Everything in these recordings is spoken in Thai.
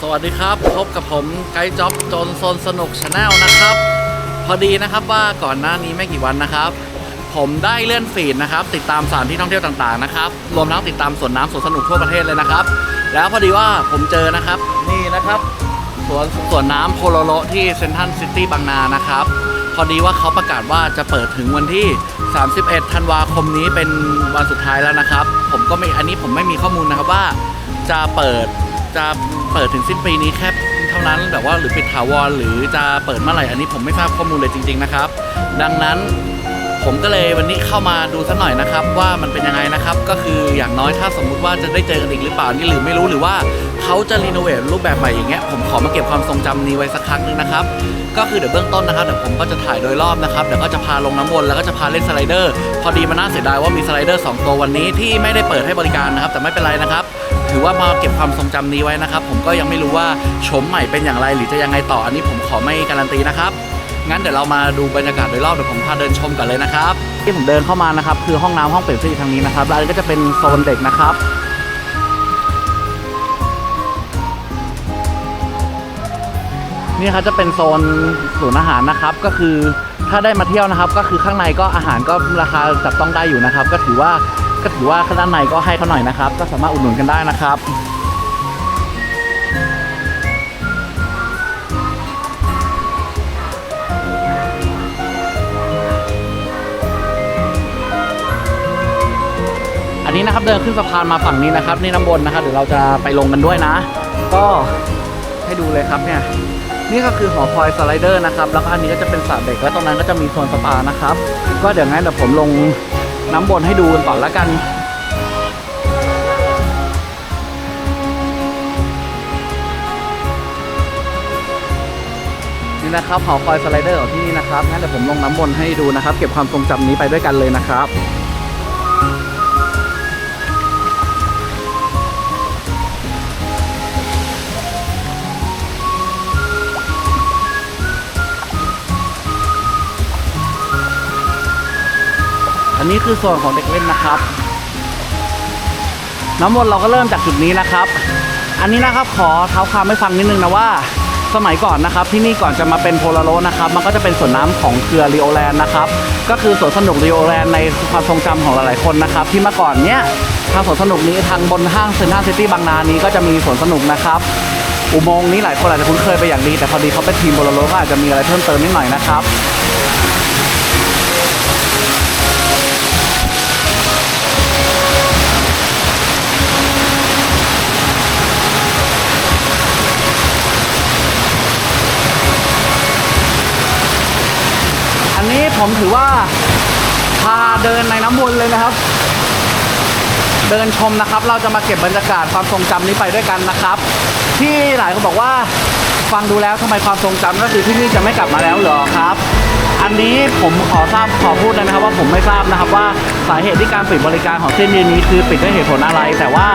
สวัสดีครับ พบกับผมไกด์จ็อบจนโซนสนุกชาแนลนะครับ พอดีนะครับว่าก่อนหน้านี้ไม่กี่วันนะครับ ผมได้เลื่อนฟีดนะครับ ติดตามสถานที่ท่องเที่ยวต่างๆนะครับรวมทั้งติดตามสวนน้ำสวนสนุกทั่วประเทศเลยนะครับ แล้วพอดีว่าผมเจอนะครับนี่นะครับสวนสวนน้ำโพโลโลที่เซนทันซิตี้บางนานะครับ พอดีว่าเขาประกาศว่าจะเปิดถึงวันที่ 31 ธันวาคมนี้เป็นวันสุดท้ายแล้วนะครับ ผมก็ไม่อันนี้ผมไม่มีข้อมูลนะครับว่าจะเปิดจะ เปิดถึงสิ้นปีนี้แค่เท่านั้นแบบว่าหรือปิดถาวรหรือจะเปิดเมื่อไหร่อันนี้ผมไม่ทราบข้อมูลเลยจริง ๆนะครับ ดังนั้น ผมก็เลยวันนี้เข้ามาดูสักหน่อยนะครับ ว่ามันเป็นยังไงนะครับ ก็คืออย่างน้อยถ้าสมมุติว่าจะได้เจอกันอีกหรือเปล่านี่หรือไม่รู้หรือว่าเขาจะรีโนเวทรูปแบบใหม่อย่างเงี้ยผมขอมาเก็บความทรงจำนี้ไว้สักครั้งหนึงนะครับก็คือเดี๋ยวเบื้องต้นนะครับเดี๋ยวผมก็จะถ่ายโดยรอบนะครับเดี๋ยวก็จะพาลงน้ำวนแล้วก็จะพาเล่นสไลเดอร์ พอดีมันน่าเสียดายว่ามีสไลเดอร์สองตัววันนี้ที่ไม่ได้เปิดให้บริการนะครับ แต่ไม่เป็นไรนะครับ ถือว่ามาเก็บความทรงจำนี้ไว้นะครับ ผมก็ยังไม่รู้ว่าโฉมใหม่เป็นอย่างไรหรือจะยังไงต่ออันนี้ผมขอไม่การันตีนะครับ งั้นเดี๋ยวเรามาดูบรรยากาศโดยรอบเดี๋ยวผมพาเดินชมกันเลยนะครับ ที่ผมเดินเข้ามานะครับ คือห้องน้ำห้องเปลี่ยนเสื้อทางนี้นะครับแล้วอันนี้ก็จะเป็นโซนเด็กนะครับ นี่ครับจะเป็นโซนศูนย์อาหารนะครับ ก็คือถ้าได้มาเที่ยวนะครับ ก็คือข้างในก็อาหารก็ราคาจับต้องได้อยู่นะครับ ก็ถือว่าก็ถือว่าด้านในก็ให้เขาหน่อยนะครับ ก็สามารถอุดหนุนกันได้นะครับ นี้นะครับเดินขึ้นสะพานมาฝั่งนี้นะครับนี่น้ำบนนะครับเดี๋ยวเราจะไปลงกันด้วยนะ ก็ให้ดูเลยครับเนี่ยนี่ก็คือหอคอยสไลเดอร์นะครับแล้วก็อันนี้ก็จะเป็นสระเด็กแล้วตรงนั้นก็จะมีโซนสปานะครับ ก็เดี๋ยวงั้นเดี๋ยวผมลงน้ำบนให้ดูกันก่อนละกันนี่นะครับหอคอยสไลเดอร์ของที่นี่นะครับงั้นเดี๋ยวผมลงน้ำบนให้ดูนะครับ เก็บความทรงจำนี้ไปด้วยกันเลยนะครับ อันนี้คือส่วนของเด็กเล่นนะครับ น้ำมนเราก็เริ่มจากจุดนี้นะครับ อันนี้นะครับขอเท้าความให้ฟังนิดนึงนะว่าสมัยก่อนนะครับที่นี่ก่อนจะมาเป็นโพลาโรนะครับ มันก็จะเป็นสวนน้ำของเครือริโอแลนด์นะครับ ก็คือสวนสนุกริโอแลนด์ในความทรงจำของหลายๆคนนะครับ ที่เมื่อก่อนเนี้ยทางสวนสนุกนี้ทางบนห้างเซ็นทรัลซิตี้บางนานี้ก็จะมีสวนสนุกนะครับ อุโมงค์นี้หลายคนอาจจะคุ้นเคยไปอย่างดี แต่พอดีเขาเป็นทีมโพลาโรก็อาจจะมีอะไรเพิ่มเติมนิดหน่อยนะครับ ผมถือว่าพาเดินในน้ำวนเลยนะครับ เดินชมนะครับ เราจะมาเก็บบรรยากาศความทรงจำนี้ไปด้วยกันนะครับ ที่หลายคนบอกว่าฟังดูแล้วทำไมความทรงจำก็คือที่นี่จะไม่กลับมาแล้วเหรอครับ อันนี้ผมขอทราบขอพูดเลยนะครับว่าผมไม่ทราบนะครับว่าสาเหตุที่การปิดบริการของเส้นยืนนี้คือปิดด้วยเหตุผลอะไร แต่ว่า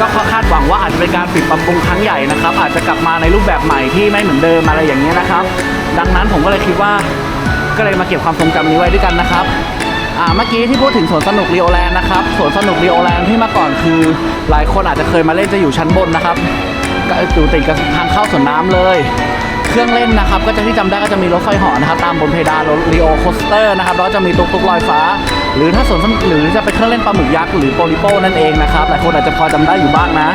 ก็คาดหวังว่าอาจจะเป็นการปิดปรับปรุงครั้งใหญ่นะครับ อาจจะกลับมาในรูปแบบใหม่ที่ไม่เหมือนเดิมอะไรอย่างนี้นะครับ ดังนั้นผมก็เลยคิดว่า ก็เลยมาเก็บความทรงจำนี้ไว้ด้วยกันนะครับอ่าเมื่อกี้ที่พูดถึงสวนสนุกรีโอแลนด์นะครับสวนสนุกรีโอแลนด์ที่มื่อก่อนคือ หลายคนอาจจะเคยมาเล่นจะอยู่ชั้นบนนะครับก็อยู่ติดกับทางเข้าสวนน้ำเลย เครื่องเล่นนะครับ ก็จะที่จำได้ก็จะมีรถไฟหาะนะครับ ตามบนเพดานรถรีโอโคสเตอร์นะครับแล้วจะมีตุ๊กตุ๊กลอยฟ้า หรือถ้าสวนสนุกหรือจะเป็นเครื่องเล่นปลาหมึกยักษ์หรือโปลิโป้นั่นเองนะครับหลายคนอาจจะพอจำได้อยู่บ้างนะ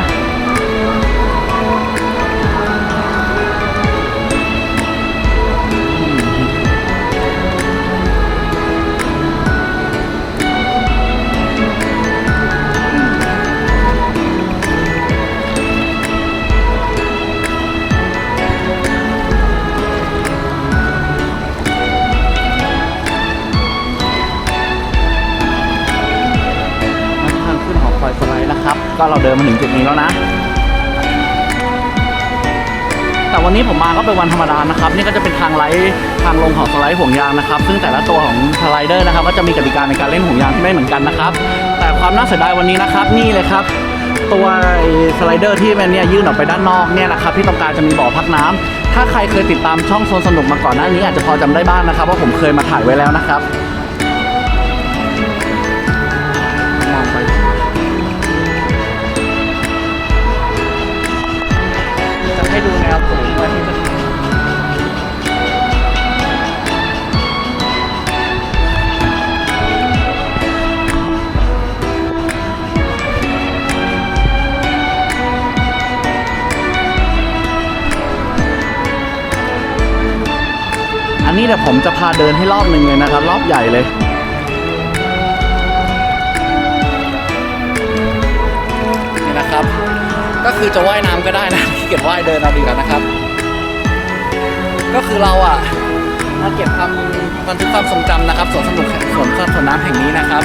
นะครับก็เราเดินมาถึงจุดนี้แล้วนะ แต่วันนี้ผมมาก็เป็นวันธรรมดานะครับ นี่ก็จะเป็นทางไลท์ทางลงของสไลด์ห่วงยางนะครับ ซึ่งแต่ละตัวของสไลเดอร์นะครับ ก็จะมีกติกาในการเล่นห่วงยางที่ไม่เหมือนกันนะครับ แต่ความน่าเสียดายวันนี้นะครับ นี่เลยครับตัวสไลเดอร์ที่มันเนี่ยยื่นออกไปด้านนอกเนี่ยนะครับที่ตรงกลางจะมีบ่อพักน้ำถ้าใครเคยติดตามช่องโซนสนุกมาก่อนหน้านี้อาจจะพอจำได้บ้างนะครับว่าผมเคยมาถ่ายไว้แล้วนะครับมองไปันนี้เดี๋ยวผมจะพาเดินให้รอบหนึ่งเลยนะครับ รอบใหญ่เลยนี่นะครับ ก็คือจะว่ายน้ำก็ได้นะขี้เกียจว่ายเดินเอาดีกว่านะครับ ก็คือเราอะมาเก็บความบันทึกความทรงจำนะครับสวนสนุกสวนสวนน้ำแห่งนี้นะครับ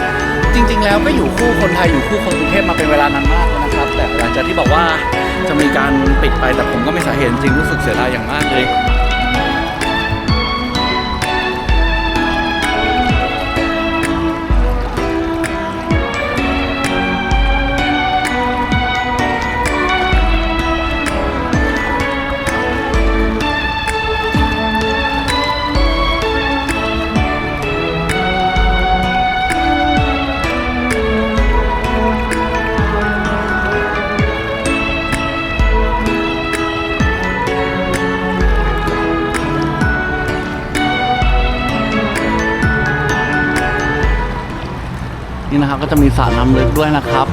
จริง ๆ แล้วก็อยู่คู่คนไทยอยู่คู่คนกรุงเทพมาเป็นเวลานานมากแล้วนะครับ แต่หลังจากที่บอกว่าจะมีการปิดไปแต่ผมก็ไม่สาเหตุจริงรู้สึกเสียดายอย่างมากเลย นี่นะครับก็จะมีสระน้ำลึกด้วยนะครับ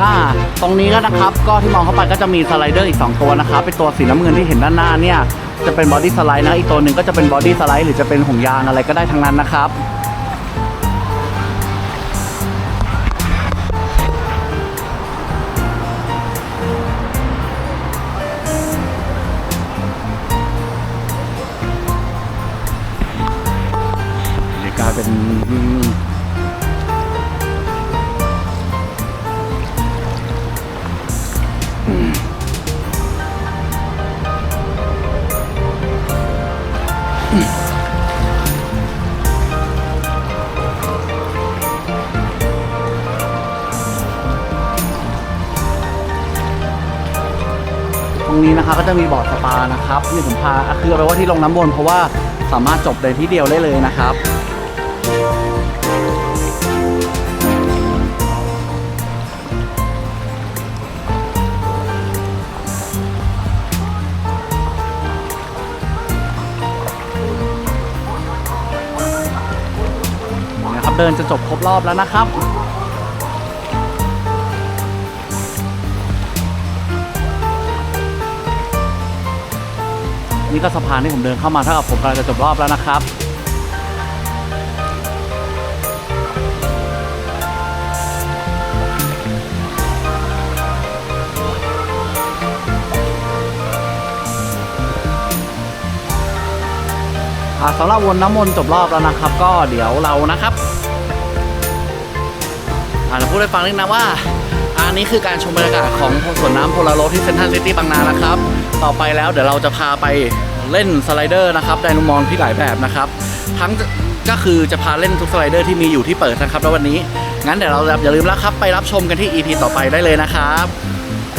อ่าตรงนี้ก็นะครับก็ที่มองเข้าไปก็จะมีสไลเดอร์อีก 2 ตัวนะครับเป็นตัวสีน้ำเงินที่เห็นด้านหน้าเนี่ยจะเป็นบอดี้สไลด์นะอีกตัวหนึ่งก็จะเป็นบอดี้สไลด์หรือจะเป็นห่วงยางอะไรก็ได้ทั้งนั้นนะครับ เป็นตรงนี้นะคะก็จะมีบ่อสปานะครับนี่ผมพาคือเอาไปว่าที่ลงน้ำวนเพราะว่าสามารถจบในที่เดียวได้เลยนะครับ ดินจะจบครบรอบแล้วนะครับนี่ก็สะพานที่ผมเดินเข้ามาเท่ากับผมกำลังจะจบรอบแล้วนะครับอาสำหรับวนน้ำมนต์จบรอบแล้วนะครับ ก็เดี๋ยวเรานะครับ อ่าจะพูดให้ฟังนิดนะว่า อันนี้คือการชมบรรยากาศของสวนน้ำโพลาโรที่เซนทรัลซิตี้บางนานะครับ ต่อไปแล้วเดี๋ยวเราจะพาไปเล่นสไลเดอร์นะครับไดโนมอนที่หลายแบบนะครับ ทั้งก็คือจะพาเล่นทุกสไลเดอร์ที่มีอยู่ที่เปิดนะครับแล้ววันนี้ งั้นเดี๋ยวเราอย่าลืมแล้วครับไปรับชมกันที่ EP ต่อไปได้เลยนะครับ